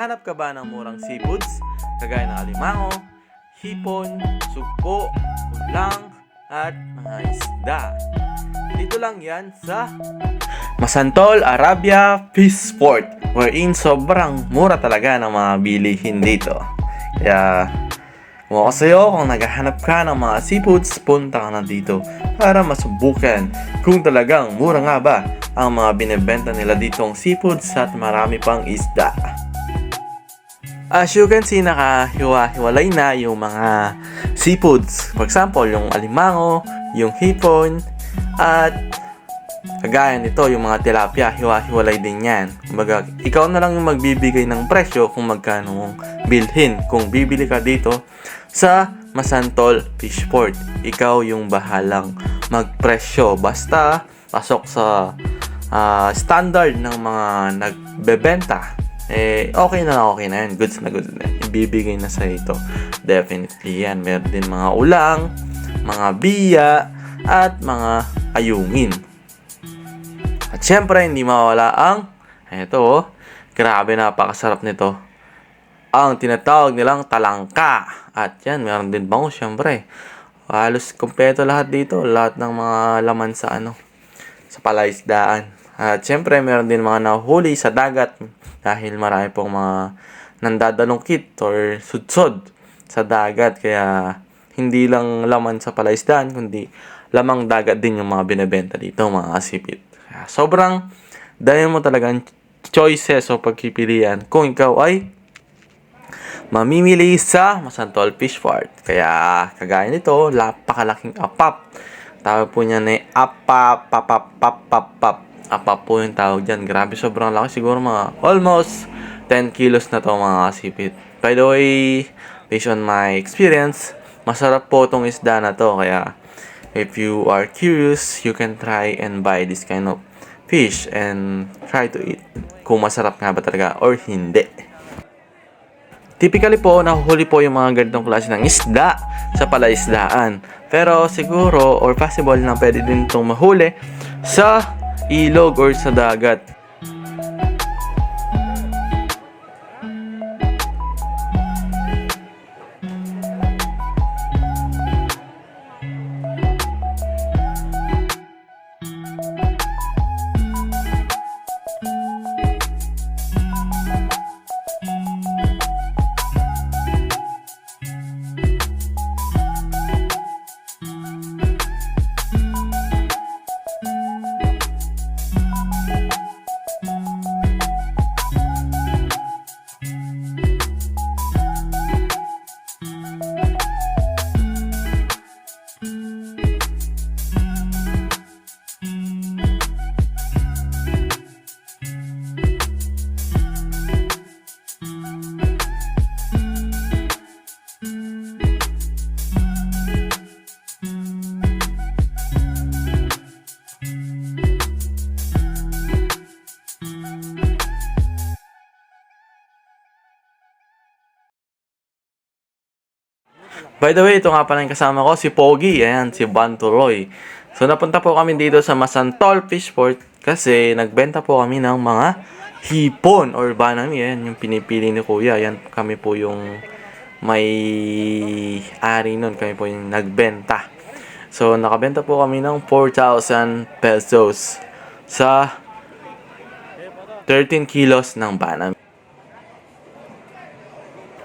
Naghahanap ka ba ng murang seafoods? Kagaya ng alimango, hipon, sugpo, ulang, at mga isda. Dito lang yan sa Masantol Arabia Fish Sport wherein sobrang mura talaga ng mga bilihin dito. Kaya kung ako sa'yo, kung naghahanap ka ng mga seafoods, punta ka na dito para masubukan kung talagang mura nga ba ang mga binibenta nila ditong seafoods at marami pang isda. As you can see, nakahiwa-hiwalay na yung mga seafoods. For example, yung alimango, yung hipon, at kagaya nito, yung mga tilapia, hiwa-hiwalay din yan. Kumbaga, ikaw na lang yung magbibigay ng presyo kung magkano mong bilhin. Kung bibili ka dito sa Masantol Fishport, ikaw yung bahalang magpresyo. Basta, pasok sa ah, standard ng mga nagbebenta eh, okay na okay na yan. Goods na goods na. Ibibigay na sa ito. Definitely yan. Meron din mga ulang, mga biya, at mga ayungin. At syempre, hindi mawala ang, eto oh, grabe napakasarap nito. Ang tinatawag nilang talangka. At yan, meron din bango syempre. Halos kompleto lahat dito. Lahat ng mga laman sa ano, sa palaisdaan. At syempre, meron din mga nahuli sa dagat dahil marami pong mga nandadalungkit or sudsod sa dagat. Kaya hindi lang laman sa palaisdaan, kundi lamang dagat din yung mga binebenta dito, mga kasipit. Kaya sobrang dahil mo talagang choices o pagpipilian kung ikaw ay mamimili sa Masantol Fish Fort. Kaya kagaya nito, napakalaking apap. Tawag po niya ni apap, papap, papap, pap. Apap po yung tawag dyan. Grabe, sobrang laki. Siguro mga almost 10 kilos na to mga kasipit. By the way, based on my experience, masarap po tong isda na to. Kaya, if you are curious, you can try and buy this kind of fish and try to eat. Kung masarap nga ba talaga or hindi. Typically po, nahuhuli po yung mga ganitong klase ng isda sa palaisdaan. Pero siguro or possible na pwede din itong mahuli sa ilog or sa dagat. By the way, ito nga pala yung kasama ko, si Pogi. Ayan, si Banturoy. So, napunta po kami dito sa Masantol Fishport kasi nagbenta po kami ng mga hipon or banami. Ayan, yung pinipili ni Kuya. Ayan, kami po yung may ari nun. Kami po yung nagbenta. So, nakabenta po kami ng 4,000 pesos sa 13 kilos ng banami.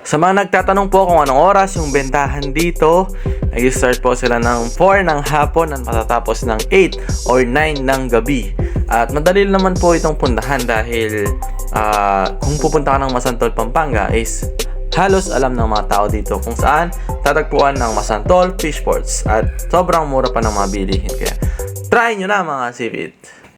Sa mga nagtatanong po kung anong oras yung bentahan dito, nag-start po sila ng 4 ng hapon at matatapos ng 8 or 9 ng gabi. At madali naman po itong puntahan dahil ah, kung pupunta ka ng Masantol, Pampanga is halos alam ng mga tao dito kung saan tatagpuan ng Masantol Fish Ports at sobrang mura pa ng mga bilihin. Kaya try nyo na mga sipit!